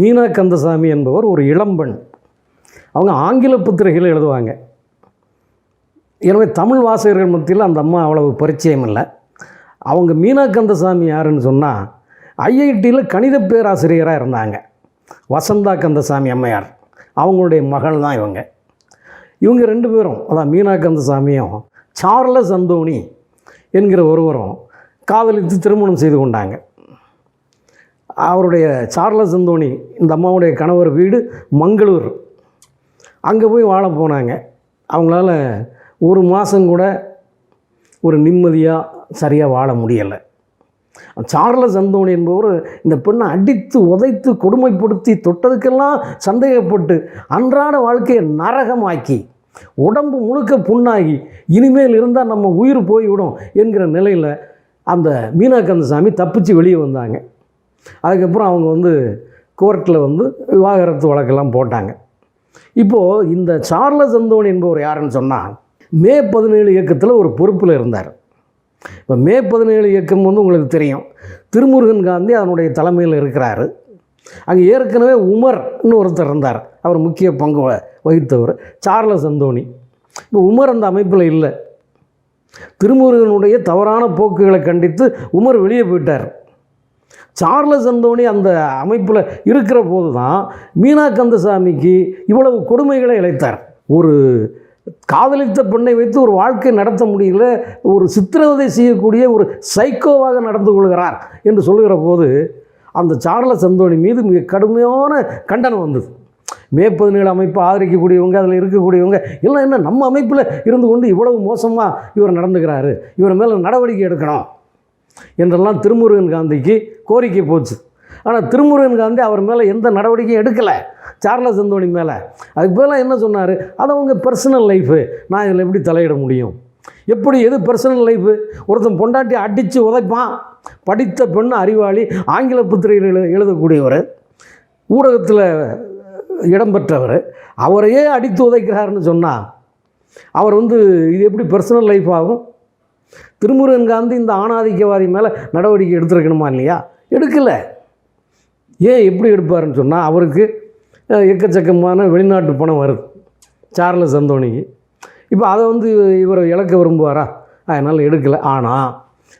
மீனா கந்தசாமி என்பவர் ஒரு இளம்பெண். அவங்க ஆங்கில புத்திரைகளை எழுதுவாங்க. எனவே தமிழ் வாசகர்கள் மத்தியில் அந்த அம்மா அவ்வளவு பரிச்சயம் இல்லை. அவங்க மீனா கந்தசாமி யாருன்னு சொன்னால் ஐஐடியில் கணித பேராசிரியராக இருந்தாங்க. வசந்தா கந்தசாமி அம்மையார். அவங்களுடைய மகள் தான் இவங்க. இவங்க ரெண்டு பேரும் அதான் மீனா கந்தசாமியும் சார்லஸ் அந்தோணி என்கிற ஒருவரும் காதலித்து திருமணம் செய்து கொண்டாங்க. அவருடைய சார்லஸ் அந்தோணி இந்த அம்மாவுடைய கணவர் வீடு மங்களூர். அங்கே போய் வாழ போனாங்க. அவங்களால ஒரு மாதம் கூட ஒரு நிம்மதியாக சரியாக வாழ முடியலை. சார்லஸ் அந்தோணி என்பவர் இந்த பெண்ணை அடித்து உதைத்து கொடுமைப்படுத்தி தொட்டதுக்கெல்லாம் சந்தேகப்பட்டு அன்றாட வாழ்க்கையை நரகமாக்கி உடம்பு முழுக்க புண்ணாகி இனிமேல் இருந்தால் நம்ம உயிர் போய்விடும் என்கிற நிலையில் அந்த மீனா கந்தசாமி தப்பிச்சு வெளியே வந்தாங்க. அதுக்கப்புறம் அவங்க வந்து கோர்ட்டில் வந்து விவாகரத்து வழக்கெல்லாம் போட்டாங்க. இப்போது இந்த சார்லஸ் அந்தோணி என்பவர் யாருன்னு சொன்னால் மே பதினேழு இயக்கத்தில் ஒரு பொறுப்பில் இருந்தார். இப்போ மே பதினேழு இயக்கம் வந்து உங்களுக்கு தெரியும். திருமுருகன் காந்தி அதனுடைய தலைமையில் இருக்கிறாரு. அங்கே ஏற்கனவே உமர்னு ஒருத்தர் இருந்தார். அவர் முக்கிய பங்கு வ- வகித்தவர் சார்லஸ் அந்தோணி. இப்போ உமர் அந்த அமைப்பில் இல்லை. திருமுருகனுடைய தவறான போக்குகளை கண்டித்து உமர் வெளியே போயிட்டார். சார்லஸ் அந்தோணி அந்த அமைப்பில் இருக்கிற போது தான் மீனா கந்தசாமிக்கு இவ்வளவு கொடுமைகளை இழைத்தார். ஒரு காதலித்த பெண்ணை வைத்து ஒரு வாழ்க்கை நடத்த முடியல ஒரு சித்திரவதை செய்யக்கூடிய ஒரு சைக்கோவாக நடந்து கொள்கிறார் என்று சொல்லுகிற போது அந்த சார்லஸ் அந்தோணி மீது மிக கடுமையான கண்டனம் வந்தது. மே பதினேழு அமைப்பு ஆதரிக்கக்கூடியவங்க அதில் இருக்கக்கூடியவங்க எல்லாம் என்ன நம்ம அமைப்பில் இருந்து கொண்டு இவ்வளவு மோசமாக இவர் நடந்துக்கிறாரு இவர் மேலே நடவடிக்கை எடுக்கணும். என்றெல்லாம் திருமுருகன் காந்திக்கு கோரிக்கை போச்சு. ஆனால் திருமுருகன் காந்தி அவர் மேலே எந்த நடவடிக்கையும் எடுக்கலை. சார்லஸ் அந்தோணி மேலே. அதுக்கு பதிலாக என்ன சொன்னார்? அது அவங்க பர்சனல் லைஃபு நான் இதில் எப்படி தலையிட முடியும்? எப்படி? எது பர்சனல் லைஃபு ஒருத்தன் பொண்டாட்டி அடித்து உதைப்பான். படித்த பெண் அறிவாளி ஆங்கில புத்திரையில் எழு எழுதக்கூடியவர் ஊடகத்தில் இடம்பெற்றவர் அவரையே அடித்து உதைக்கிறாருன்னு சொன்னால் அவர் வந்து இது எப்படி பர்சனல் லைஃப் ஆகும்? திருமுருகன் காந்தி இந்த ஆணாதிக்கவாதி மேலே நடவடிக்கை எடுத்திருக்கணுமா இல்லையா? எடுக்கலை. ஏன் எப்படி எடுப்பாருன்னு சொன்னால் அவருக்கு எக்கச்சக்கமான வெளிநாட்டு பணம் வருது. சார்லஸ் அந்தோனிக்கு இப்போ அதை வந்து இவர் இழக்க விரும்புவாரா? அதனால் எடுக்கலை. ஆனால்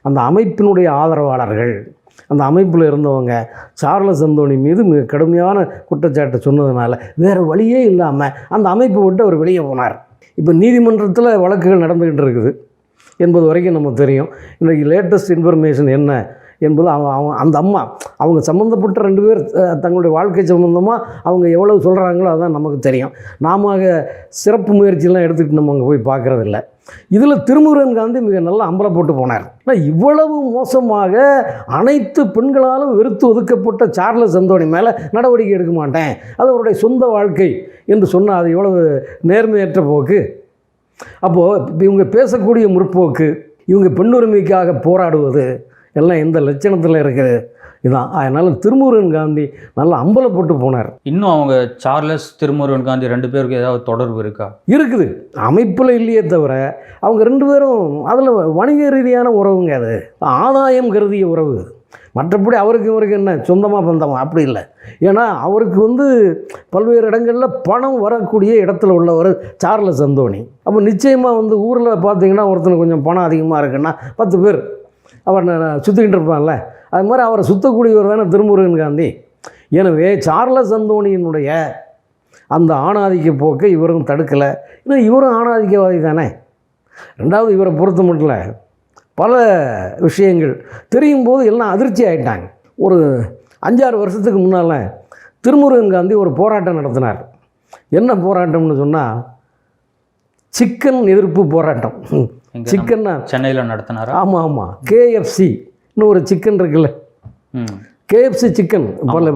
அந்த அமைப்பினுடைய ஆதரவாளர்கள் அந்த அமைப்பில் இருந்தவங்க சார்லஸ் அந்தோணி மீது மிக கடுமையான குற்றச்சாட்டை சொன்னதுனால வேறு வழியே இல்லாமல் அந்த அமைப்பு விட்டு அவர் வெளியே போனார். இப்போ நீதிமன்றத்தில் வழக்குகள் நடந்துக்கிட்டு இருக்குது. என்பது வரைக்கும் நம்ம தெரியும். இன்றைக்கு லேட்டஸ்ட் இன்ஃபர்மேஷன் என்ன என்பது அவன் அவன் அந்த அம்மா அவங்க சம்மந்தப்பட்ட ரெண்டு பேர் தங்களுடைய வாழ்க்கை சம்மந்தமாக அவங்க எவ்வளவு சொல்கிறாங்களோ அதான் நமக்கு தெரியும். நாம சிறப்பு முயற்சியெல்லாம் எடுத்துக்கிட்டு நம்ம அங்கே போய் பார்க்குறதில்ல. இதில் திருமுருகன் காந்தி மிக நல்லா அம்பலப்பட்டு போனார். ஆனால் இவ்வளவு மோசமாக அனைத்து பெண்களாலும் வெறுத்து ஒதுக்கப்பட்ட சார்லஸ் அந்தோணி மேலே நடவடிக்கை எடுக்க மாட்டேன். அது அவருடைய சொந்த வாழ்க்கை என்று சொன்னால் அது எவ்வளவு நேர்மையற்ற போக்கு. அப்போது இவங்க பேசக்கூடிய முற்போக்கு இவங்க பெண்ணுரிமைக்காக போராடுவது எல்லாம் எந்த லட்சணத்தில் இருக்குது? இதான். அதனால் திருமுருகன் காந்தி நல்லா அம்பலப்பட்டு போனார். இன்னும் அவங்க சார்லஸ் திருமுருகன் காந்தி ரெண்டு பேருக்கு ஏதாவது தொடர்பு இருக்கா? இருக்குது. அமைப்பில் இல்லையே தவிர அவங்க ரெண்டு பேரும் அதில் வணிக ரீதியான உறவுங்க அது. ஆதாயம் கருதிய உறவு. மற்றபடி அவருக்கு இவருக்கு என்ன? சொந்தமாக பந்தமா? அப்படி இல்லை. ஏன்னா அவருக்கு வந்து பல்வேறு இடங்களில் பணம் வரக்கூடிய இடத்துல உள்ளவர் சார்லஸ் அந்தோணி. அப்போ நிச்சயமாக வந்து ஊரில் பார்த்தீங்கன்னா ஒருத்தனுக்கு கொஞ்சம் பணம் அதிகமாக இருக்குன்னா பத்து பேர் அவர் சுற்றிக்கிட்டு இருப்பான்ல. அது மாதிரி அவரை சுற்றக்கூடியவர் தானே திருமுருகன் காந்தி. எனவே சார்லஸ் அந்தோணியினுடைய அந்த ஆணாதிக்க போக்கை இவரும் தடுக்கலை. இன்னும் இவரும் ஆணாதிக்கவாதி தானே. ரெண்டாவது இவரை பொறுத்த மட்டும் இல்லை பல விஷயங்கள். தெரியும் போது எல்லாம் அதிர்ச்சி ஆயிட்டாங்க. ஒரு அஞ்சாறு வருஷத்துக்கு முன்னால் திருமுருகன் காந்தி ஒரு போராட்டம் நடத்தினார். என்ன போராட்டம்னு சொன்னால் சிக்கன் எதிர்ப்பு போராட்டம். எங்க சிக்கன்னா சென்னையில் நடத்தினாரா? ஆமாம் ஆமாம் கேஎஃப்சி இன்னும் ஒரு சிக்கன் இருக்குல்ல. கேஎஃப்சி சிக்கன் பல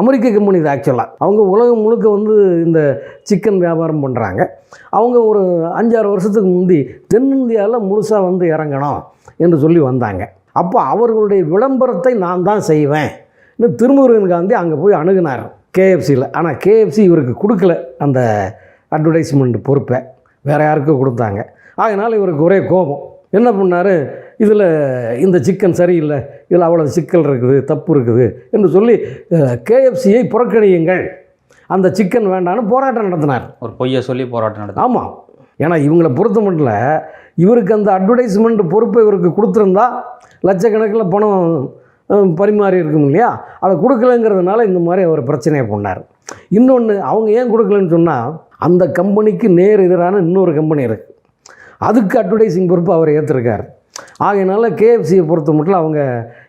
அமெரிக்க கம்பெனி இது ஆக்சுவலாக அவங்க உலகம் முழுக்க வந்து இந்த சிக்கன் வியாபாரம் பண்ணுறாங்க அவங்க ஒரு அஞ்சாறு வருஷத்துக்கு முந்தி தென்னிந்தியாவில் முழுசாக வந்து இறங்கணும் என்று சொல்லி வந்தாங்க. அப்போ அவர்களுடைய விளம்பரத்தை நான் தான் செய்வேன். இன்னும் திருமுருகன் காந்தி அங்கே போய் அணுகுனார் கேஎஃப்சியில் ஆனால் கேஎஃப்சி இவருக்கு கொடுக்கல அந்த அட்வர்டைஸ்மெண்ட் பொறுப்பை. வேறு யாருக்கோ கொடுத்தாங்க. அதனால் இவருக்கு ஒரே கோபம். என்ன பண்ணார்? இதில் இந்த சிக்கன் சரியில்லை இதில் அவ்வளோ சிக்கல் இருக்குது தப்பு இருக்குது என்று சொல்லி கேஎஃப்சியை புறக்கணியுங்கள். அந்த சிக்கன் வேண்டான்னு போராட்டம் நடத்தினார். ஒரு பொய்யை சொல்லி போராட்டம் நடத்தி ஆமாம் ஏன்னா இவங்களை பொறுத்த மட்டும் இவருக்கு அந்த அட்வர்டைஸ்மெண்ட் பொறுப்பை இவருக்கு கொடுத்துருந்தா லட்சக்கணக்கில் பணம் பரிமாறி இருக்கும் இல்லையா? அதை கொடுக்கலங்கிறதுனால இந்த மாதிரி அவர் பிரச்சனையை பண்ணார். இன்னொன்று அவங்க ஏன் கொடுக்கலன்னு சொன்னால் அந்த கம்பெனிக்கு நேர் எதிரான இன்னொரு கம்பெனி இருக்குது அதுக்கு அட்வர்டைஸிங் பொறுப்பு அவர் ஏற்றிருக்கார் ஆகையினால கேஎஃப்சியை பொறுத்த மட்டும் அவங்க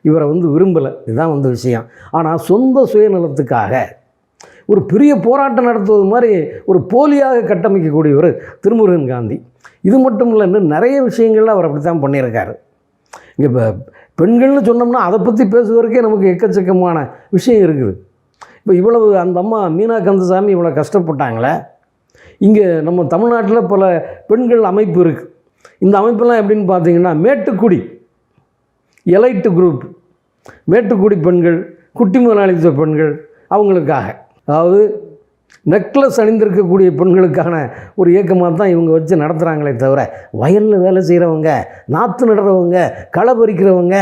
இவரை வந்து விரும்பலை. இதுதான் வந்து விஷயம். ஆனால் சொந்த சுயநலத்துக்காக ஒரு பெரிய போராட்டம் நடத்துவது மாதிரி ஒரு போலியாக கட்டமைக்கக்கூடியவர் திருமுருகன் காந்தி. இது மட்டும் இல்லைன்னு நிறைய விஷயங்கள்ல அவர் அப்படி தான் பண்ணியிருக்காரு. இங்கே இப்போ பெண்கள்னு சொன்னோம்னா அதை பற்றி பேசுவதற்கே நமக்கு எக்கச்சக்கமான விஷயம் இருக்குது. இப்போ இவ்வளவு அந்த அம்மா மீனா கந்தசாமி இவ்வளோ கஷ்டப்பட்டாங்களே. இங்கே நம்ம தமிழ்நாட்டில் பல பெண்கள் அமைப்பு இருக்குது இந்த அமைப்பெல்லாம் எப்படின்னு பார்த்தீங்கன்னா மேட்டுக்குடி எலைட்டு குரூப் மேட்டுக்குடி பெண்கள் குட்டி முதலாளித்துவ பெண்கள் அவங்களுக்காக. அதாவது நெக்லஸ் அணிந்திருக்கக்கூடிய பெண்களுக்கான ஒரு இயக்கமாக தான் இவங்க வச்சு நடத்துகிறாங்களே தவிர வயலில் வேலை செய்கிறவங்க நாற்று நடுறவங்க களை பறிக்கிறவங்க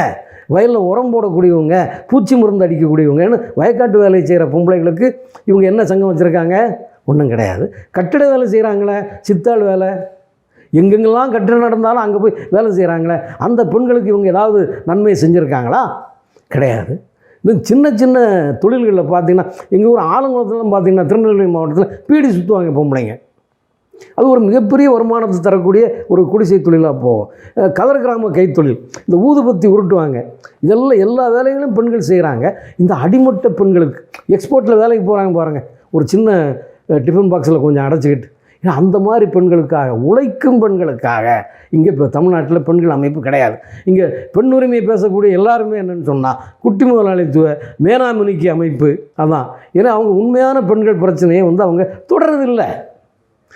வயலில் உரம் போடக்கூடியவங்க பூச்சி மருந்து அடிக்கக்கூடியவங்கன்னு வயக்காட்டு வேலை செய்கிற பொம்பளைகளுக்கு இவங்க என்ன சங்கம் வச்சுருக்காங்க? ஒன்றும் கிடையாது. கட்டிட வேலை செய்கிறாங்களே சித்தாள் வேலை எங்கெங்கெல்லாம் கட்டிடம் நடந்தாலும் அங்கே போய் வேலை செய்கிறாங்களே அந்த பெண்களுக்கு இவங்க ஏதாவது நன்மை செஞ்சுருக்காங்களா? கிடையாது. இன்னும் சின்ன சின்ன தொழில்களில் பார்த்தீங்கன்னா எங்கள் ஊர் ஆலங்குளத்துலாம் பார்த்தீங்கன்னா திருநெல்வேலி மாவட்டத்தில் பீடி சுற்றுவாங்க பொம்பளைங்க அது ஒரு மிகப்பெரிய வருமானத்தை தரக்கூடிய ஒரு குடிசை தொழிலாக போகும். கதர் கிராம கைத்தொழில் இந்த ஊதுபத்தி உருட்டுவாங்க. இதெல்லாம் எல்லா வேலைகளும் பெண்கள் செய்கிறாங்க இந்த அடிமட்ட பெண்களுக்கு எக்ஸ்போர்ட்டில் வேலைக்கு போகிறாங்க பாருங்கள் ஒரு சின்ன டிஃபன் பாக்ஸில் கொஞ்சம் அடைச்சிக்கிட்டு ஏன்னா அந்த மாதிரி பெண்களுக்காக உழைக்கும் பெண்களுக்காக இங்கே இப்போ தமிழ்நாட்டில் பெண்கள் அமைப்பு கிடையாது. இங்கே பெண் உரிமையை பேசக்கூடிய எல்லாருமே என்னன்னு சொன்னால் குட்டி முதலாளித்துவ மேனாமினிக்கு அமைப்பு அதான். ஏன்னா அவங்க உண்மையான பெண்கள் பிரச்சனையை வந்து அவங்க தொடரதில்லை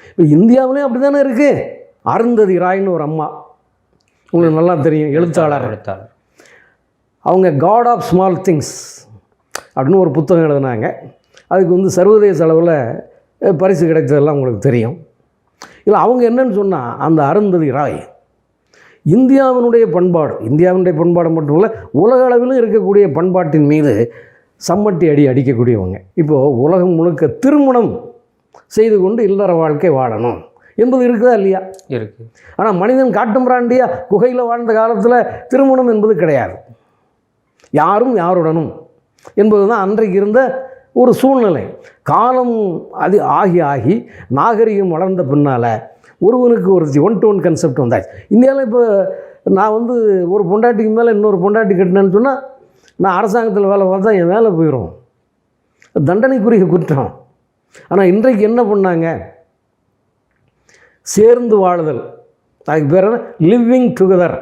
இப்போ இந்தியாவிலேயும் அப்படி தானே இருக்குது அருந்ததி ராய்னு ஒரு அம்மா. உங்களுக்கு நல்லா தெரியும் எழுத்தாளர். எழுத்தாளர். அவங்க காட் ஆஃப் ஸ்மால் திங்ஸ் அப்படின்னு ஒரு புத்தகம் எழுதினாங்க. அதுக்கு வந்து சர்வதேச அளவில் பரிசு கிடைத்ததெல்லாம் உங்களுக்கு தெரியும். இல்லை அவங்க என்னன்னு சொன்னால் அந்த அருந்ததி ராய் இந்தியாவினுடைய பண்பாடு இந்தியாவினுடைய பண்பாடு மட்டும் இல்லை உலக அளவிலும் இருக்கக்கூடிய பண்பாட்டின் மீது சம்மட்டி அடி அடிக்கக்கூடியவங்க. இப்போது உலகம் முழுக்க திருமணம் செய்து கொண்டு இல்லற வாழ்க்கை வாழணும். என்பது இருக்குதா இல்லையா? இருக்கு. ஆனால் மனிதன் காட்டுமிராண்டியா குகையில் வாழ்ந்த காலத்தில் திருமணம் என்பது கிடையாது. யாரும் யாருடனும் என்பது தான் அன்றைக்கு இருந்த ஒரு சூழ்நிலை. காலம் அது ஆகி ஆகி நாகரிகம் வளர்ந்த பின்னால் ஒருவனுக்கு ஒரு ஒன் டு ஒன் கன்செப்ட் வந்தாச்சு. இந்தியாவில் இப்போ நான் வந்து ஒரு பொண்டாட்டிக்கு மேலே இன்னொரு பொண்டாட்டி கட்டினேன்னு சொன்னால் நான் அரசாங்கத்தில் வேலை பார்த்தா என் வேலை போயிடும் தண்டனைக்குரிய குற்றம். ஆனால் இன்றைக்கு என்ன பண்ணாங்க? சேர்ந்து வாழுதல். அதுக்கு பேர் லிவ்விங் லிவிங் டுகெதர்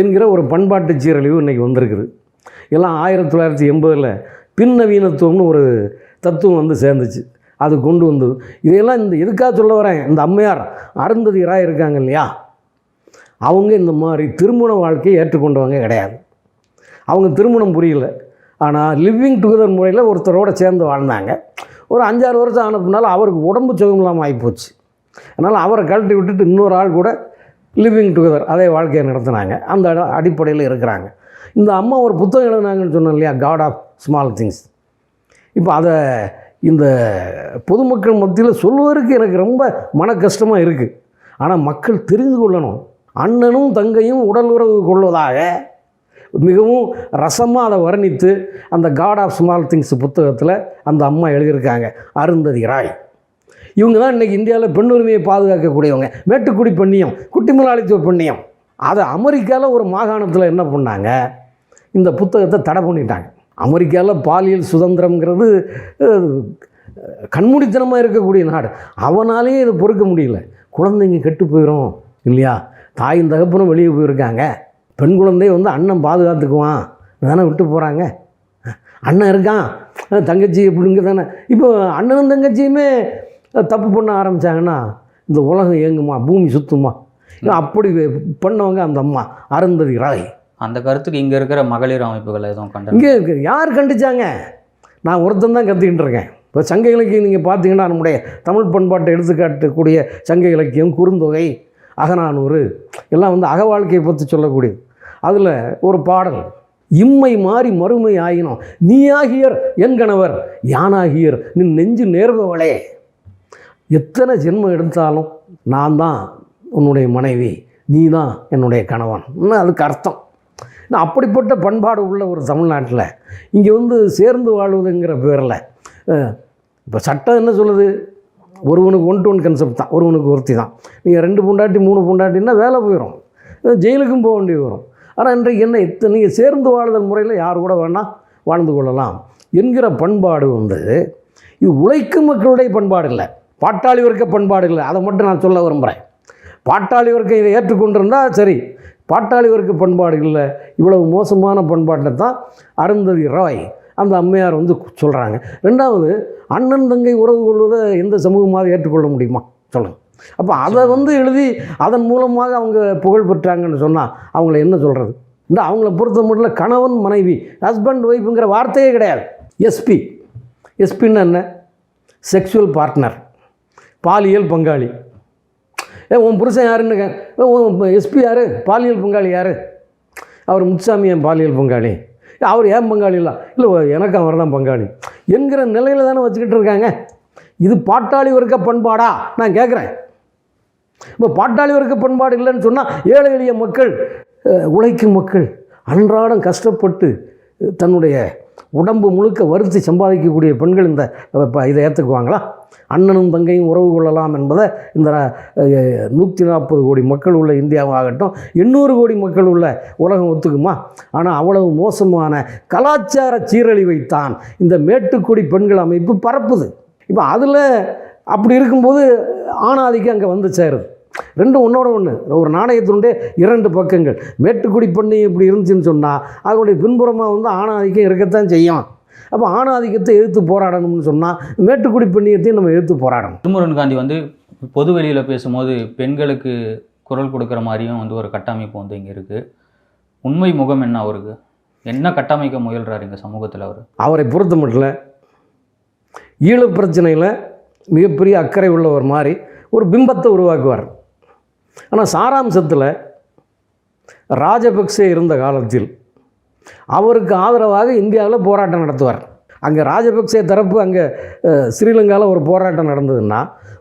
என்கிற ஒரு பண்பாட்டு சீரழிவு இன்றைக்கி வந்திருக்குது. எல்லாம் ஆயிரத்தி தொள்ளாயிரத்தி எண்பதில் பின்னவீனத்துவம்னு ஒரு தத்துவம் வந்து சேர்ந்துச்சு. அது கொண்டு வந்தது. இதையெல்லாம் இந்த எதுக்காக சொல்ல வரேன்? இந்த அம்மையார் அருந்ததியராக இருக்காங்க இல்லையா? அவங்க இந்த மாதிரி திருமண வாழ்க்கையை ஏற்றுக்கொண்டவங்க கிடையாது. அவங்க திருமணம் புரியல. ஆனால் லிவிங் டுகெதர் முறையில் ஒருத்தரோட சேர்ந்து வாழ்ந்தாங்க. ஒரு அஞ்சாறு வருஷம் ஆன அவருக்கு உடம்பு சுகம் இல்லாமல் ஆகிப்போச்சு அதனால் அவரை கழட்டி விட்டுட்டு இன்னொரு ஆள் கூட லிவிங் டுகெதர் அதே வாழ்க்கையை நடத்துனாங்க. அந்த அடிப்படையில் இருக்கிறாங்க. இந்த அம்மா ஒரு புத்தகம் எழுதுனாங்கன்னு சொன்னோம் இல்லையா? காட் ஆஃப் ஸ்மால் திங்ஸ் இப்போ அதை இந்த பொதுமக்கள் மத்தியில் சொல்வதற்கு எனக்கு ரொம்ப மன கஷ்டமாக இருக்குது ஆனால் மக்கள் தெரிந்து கொள்ளணும். அண்ணனும் தங்கையும் உடல் உறவு கொள்வதாக மிகவும் ரசமாக அதை வர்ணித்து அந்த காட் ஆஃப் ஸ்மால் திங்ஸ் புத்தகத்தில் அந்த அம்மா எழுதியிருக்காங்க. அருந்ததி ராய். இவங்க தான் இன்றைக்கி இந்தியாவில் பெண் உரிமையை பாதுகாக்கக்கூடியவங்க. மேட்டுக்குடி பெண்ணியம் குட்டி முதலாளித்துவ பெண்ணியம். அதை அமெரிக்காவில் ஒரு மாகாணத்தில் என்ன பண்ணாங்க? இந்த புத்தகத்தை தடை பண்ணிட்டாங்க. அமெரிக்காவில் பாலியல் சுதந்திரம்ங்கிறது கண்மூடித்தனமாக இருக்கக்கூடிய நாடு. அவனாலேயே இதை பொறுக்க முடியல. குழந்தைங்க கெட்டு போயிடும் இல்லையா? தாயும் தகப்பனும் வெளியே போயிருக்காங்க. பெண் குழந்தை வந்து அண்ணன் பாதுகாத்துக்குவான். தானே விட்டு போகிறாங்க அண்ணன் இருக்கான். தங்கச்சி இப்படிங்க தானே இப்போ அண்ணனும் தங்கச்சியுமே தப்பு பண்ண ஆரம்பித்தாங்கன்னா இந்த உலகம் இயங்குமா? பூமி சுத்துமா? அப்படி பண்ணவங்க அந்த அம்மா அருந்ததி ராய். அந்த கருத்துக்கு இங்கே இருக்கிற மகளிர் அமைப்புகள் எதுவும் கண்டு இங்கே இருக்கு. யார் கண்டிச்சாங்க? நான் ஒருத்தன் தான் கற்றுக்கிட்டு இருக்கேன். இப்போ சங்க இலக்கியம் நீங்கள் பார்த்தீங்கன்னா நம்முடைய தமிழ் பண்பாட்டை எடுத்துக்காட்டக்கூடிய சங்க இலக்கியம் குறுந்தொகை அகநானூறு எல்லாம் வந்து அக வாழ்க்கையை பற்றி சொல்லக்கூடியது. அதில் ஒரு பாடல் இம்மை மாறி மறுமை ஆகினோம் நீயாகியர் என் கணவர் யானாகியர் நின் நெஞ்சு நேர்பவளே எத்தனை ஜென்மம் எடுத்தாலும் நான் தான் உன்னுடைய மனைவி நீ தான் என்னுடைய கணவன். இன்னும் அதுக்கு அர்த்தம். அப்படிப்பட்ட பண்பாடு உள்ள ஒரு தமிழ்நாட்டில் இங்கே வந்து சேர்ந்து வாழ்வதுங்கிற பேரில் இப்போ சட்டம் என்ன சொல்லுது? ஒருவனுக்கு ஒன் டு ஒன் கன்செப்ட் தான் ஒருவனுக்கு ஒருத்தி தான். நீங்கள் ரெண்டு பொண்டாட்டி மூணு பொண்டாட்டின்னா வேலை போயிடும் ஜெயிலுக்கும் போக வேண்டிய வரும். ஆனால் இன்றைக்கு என்ன இத்தனை நீங்கள் சேர்ந்து வாழுதல் முறையில் யார் கூட வேணால் வாழ்ந்து கொள்ளலாம் என்கிற பண்பாடு வந்து இது உழைக்கும் மக்களுடைய பண்பாடு இல்லை பாட்டாளி வர்க்க பண்பாடு இல்லை. அதை மட்டும் நான் சொல்ல விரும்புகிறேன் பாட்டாளி வர்க்கம் இதை ஏற்றுக்கொண்டிருந்தால் சரி பாட்டாளி வர்க்க பண்பாடு இல்லை இவ்வளவு மோசமான பண்பாட்டை தான் அருந்ததி ராய் அந்த அம்மையார் வந்து சொல்கிறாங்க ரெண்டாவது அண்ணன் தங்கை உறவு கொள்வதை எந்த சமூகமாக ஏற்றுக்கொள்ள முடியுமா? சொல்லுங்கள் அப்போ அதை வந்து எழுதி அதன் மூலமாக அவங்க புகழ் பெற்றாங்கன்னு சொன்னால் அவங்கள என்ன சொல்கிறது இந்த அவங்கள பொறுத்த மட்டும் கணவன் மனைவி ஹஸ்பண்ட் ஒய்ஃபுங்கிற வார்த்தையே கிடையாது. எஸ்பி. எஸ்பின்னு என்ன? Sexual partner. பாலியல் பங்காளி. ஏ உன் புருஷன் யாருன்னு உன் எஸ்பி யார்? பாலியல் பங்காளி யார்? அவர் முத்துசாமி என் பாலியல் பங்காளி? அவர் ஏன் பங்காளி இல்லை? இல்லை எனக்கு அவர் தான் பங்காளி. என்கிற நிலையில் தானே வச்சுக்கிட்டு இருக்காங்க. இது பாட்டாளி வர்க்க பண்பாடா? நான் கேட்குறேன் இப்போ பாட்டாளி வர்க்க பண்பாடு இல்லைன்னு சொன்னால் ஏழை எளிய மக்கள் உழைக்கும் மக்கள் அன்றாடம் கஷ்டப்பட்டு தன்னுடைய உடம்பு முழுக்க வருத்தி சம்பாதிக்கக்கூடிய பெண்கள் இந்த இப்போ இதை ஏற்றுக்குவாங்களா அண்ணனும் தங்கையும் உறவு கொள்ளலாம் என்பதை இந்த நூற்றி நாற்பது கோடி மக்கள் உள்ள இந்தியாவாகட்டும் எண்ணூறு கோடி மக்கள் உள்ள உலகம் ஒத்துக்குமா? ஆனால் அவ்வளவு மோசமான கலாச்சார சீரழிவைத்தான் இந்த மேட்டுக்குடி பெண்கள் அமைப்பு பரப்புது. இப்போ அதில் அப்படி இருக்கும்போது ஆணாதிக்கு அங்கே வந்து சேருது. ரெண்டும் ஒன்றோட ஒன்று ஒரு நாணயத்தினுடைய இரண்டு பக்கங்கள். மேட்டுக்குடி பண்ணி இப்படி இருந்துச்சுன்னு சொன்னால் அதனுடைய பின்புறமாக வந்து ஆணாதிக்கம் இருக்கத்தான் செய்யும். அப்போ ஆணாதிக்கத்தை எதிர்த்து போராடணும்னு சொன்னால் மேட்டுக்குடி பெண்ணியத்தையும் நம்ம எதிர்த்து போராடணும். திருமுருகன் காந்தி வந்து பொது வெளியில் பேசும்போது பெண்களுக்கு குரல் கொடுக்குற மாதிரியும் வந்து ஒரு கட்டமைப்பு வந்து இங்கே இருக்குது உண்மை முகம் என்ன அவருக்கு? என்ன கட்டமைக்க முயல்றாரு இங்கே சமூகத்தில் அவர்? அவரை பொறுத்த மட்டும் ஈழப் பிரச்சனையில் மிகப்பெரிய அக்கறை உள்ளவர் மாதிரி ஒரு பிம்பத்தை உருவாக்குவார். ஆனால் சாராம்சத்தில் ராஜபக்சே இருந்த காலத்தில் அவருக்கு ஆதரவாக இந்தியாவில் போராட்டம் நடத்துவார். அங்கே ராஜபக்சே தரப்பு அங்கே ஸ்ரீலங்காவில் ஒரு போராட்டம் நடந்ததுன்னா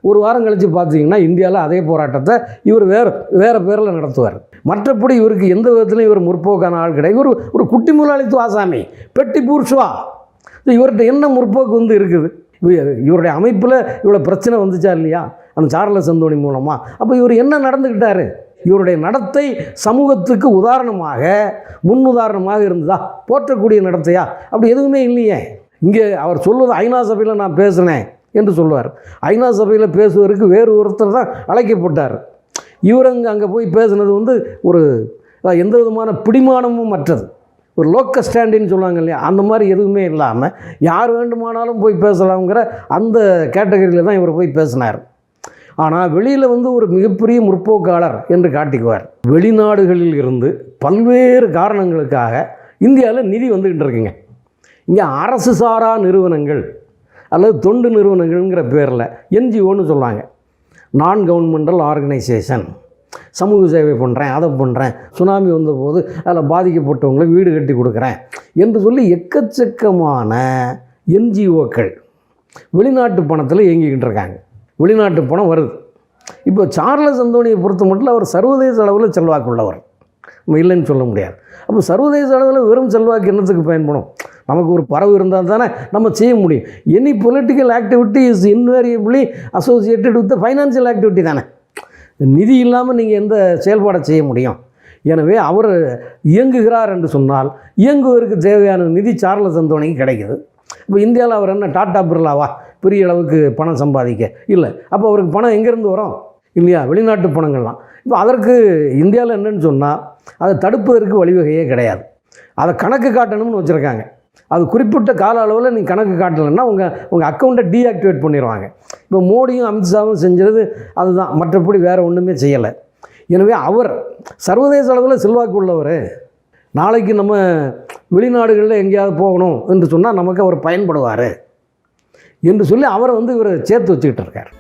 ஒரு வாரம் கழித்து பார்த்தீங்கன்னா இந்தியாவில் அதே போராட்டத்தை இவர் வேறு வேறு பேரில் நடத்துவார். மற்றபடி இவருக்கு எந்த விதத்துலையும் இவர் முற்போக்கான ஆள் கிடையாது. இவர் ஒரு குட்டி முதலாளித்துவ ஆசாமி பெட்டி பூர்ஷுவா இவர்கிட்ட என்ன முற்போக்கு வந்து இருக்குது? இவருடைய அமைப்பில் இவ்வளோ பிரச்சனை வந்துச்சா இல்லையா? அந்த சார்லஸ் அந்தோணி மூலமாக அப்போ இவர் என்ன நடந்துக்கிட்டாரு இவருடைய நடத்தை சமூகத்துக்கு உதாரணமாக முன் உதாரணமாக இருந்ததா? போற்றக்கூடிய நடத்தையா? அப்படி எதுவுமே இல்லையே. இங்கே அவர் சொல்வது ஐநா சபையில் நான் பேசினேன் என்று சொல்லுவார் ஐநா சபையில் பேசுவதற்கு வேறு ஒருத்தர் தான் அழைக்கப்பட்டார். இவர் அங்கே அங்கே போய் பேசுனது வந்து ஒரு எந்த விதமான பிடிமானமும் மற்றது. ஒரு லோக்க ஸ்டாண்டின்னு சொல்லுவாங்க இல்லையா? அந்த மாதிரி எதுவுமே இல்லாமல் யார் வேண்டுமானாலும் போய் பேசலாம்ங்கிற அந்த கேட்டகரியில் தான் இவர் போய் பேசினார். ஆனால் வெளியில் வந்து ஒரு மிகப்பெரிய முற்போக்காளர் என்று காட்டிக்குவார். வெளிநாடுகளில் இருந்து பல்வேறு காரணங்களுக்காக இந்தியாவில் நிதி வந்துக்கிட்டு இருக்குங்க. இங்கே அரசு சாரா நிறுவனங்கள் அல்லது தொண்டு நிறுவனங்கள்ங்கிற பேரில் என்ஜிஓன்னு சொல்லுவாங்க. நான் கவர்மெண்டல் ஆர்கனைசேஷன் சமூக சேவை பண்ணுறேன் அதை பண்ணுறேன் சுனாமி வந்தபோது அதில் பாதிக்கப்பட்டவங்களுக்கு வீடு கட்டி கொடுக்குறேன் என்று சொல்லி எக்கச்சக்கமான என்ஜிஓக்கள் வெளிநாட்டு பணத்தில் இயங்கிக்கிட்டு இருக்காங்க. வெளிநாட்டு பணம் வருது. இப்போ சார்லஸ் அந்தோனியை பொறுத்த மட்டும் அவர் சர்வதேச அளவில் செல்வாக்கு உள்ளவர். நம்ம இல்லைன்னு சொல்ல முடியாது. அப்போ சர்வதேச அளவில் வெறும் செல்வாக்கு என்னத்துக்கு பயன்படும்? நமக்கு ஒரு பறவை இருந்தால் தானே நம்ம செய்ய முடியும். Any political activity is invariably associated with financial activity தானே. நிதி இல்லாமல் நீங்கள் எந்த செயல்பாடை செய்ய முடியும்? எனவே அவர் இயங்குகிறார் என்று சொன்னால் இயங்குவதற்கு தேவையான நிதி சார்லஸ் அந்தோனிக்கு கிடைக்குது. இப்போ இந்தியாவில் அவர் என்ன டாட்டா பிர்லாவா? பெரிய அளவுக்கு பணம் சம்பாதிக்க. இல்லை. அப்போ அவருக்கு பணம் எங்கேருந்து வரும்? இல்லையா? வெளிநாட்டு பணங்கள்லாம். இப்போ அதற்கு இந்தியாவில் என்னன்னு சொன்னால் அதை தடுப்பதற்கு வழிவகையே கிடையாது. அதை கணக்கு காட்டணும்னு வச்சுருக்காங்க. அது குறிப்பிட்ட கால அளவில் நீ கணக்கு காட்டலைன்னா உங்கள் உங்கள் அக்கௌண்ட்டை டீஆக்டிவேட் பண்ணிடுவாங்க இப்போ மோடியும் அமித்ஷாவும் செஞ்சது அதுதான். மற்றபடி வேறு ஒன்றுமே செய்யலை. எனவே அவர் சர்வதேச அளவில் செல்வாக்கு உள்ளவர். நாளைக்கு நம்ம வெளிநாடுகளில் எங்கேயாவது போகணும் என்று சொன்னால் நமக்கு அவர் பயன்படுவார். என்று சொல்லி அவரை வந்து இவர் சேர்த்து வச்சுக்கிட்டு இருக்கார்.